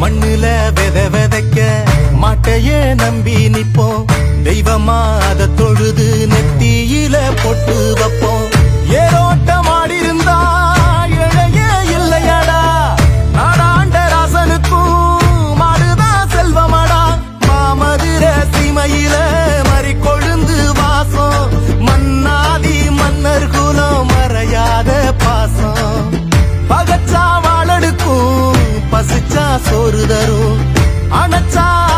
மண்ணுல வெத வெதைக்க மாட்டையே நம்பி நிப்போம் தெய்வமா அத தொழுது நெத்தியில பொட்டு வைப்போம். பசிச்சா சோறு தரும். அணைச்சா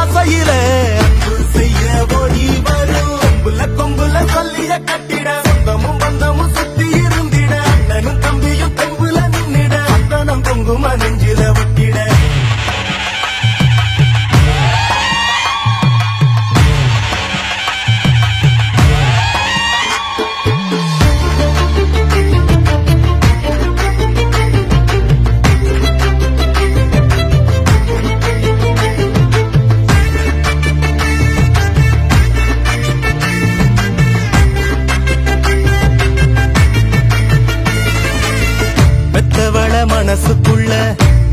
மனசுக்குள்ள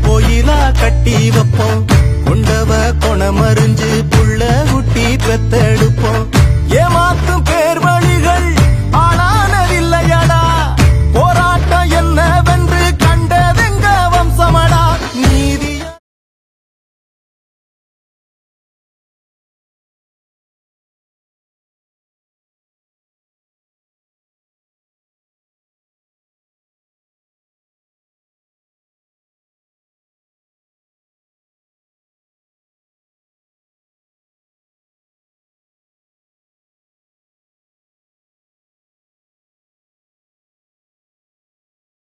கோயிலா கட்டி வைப்போம். கொண்டவ கொணமறிஞ்சு புள்ள குட்டி பெத்தெடுப்போம்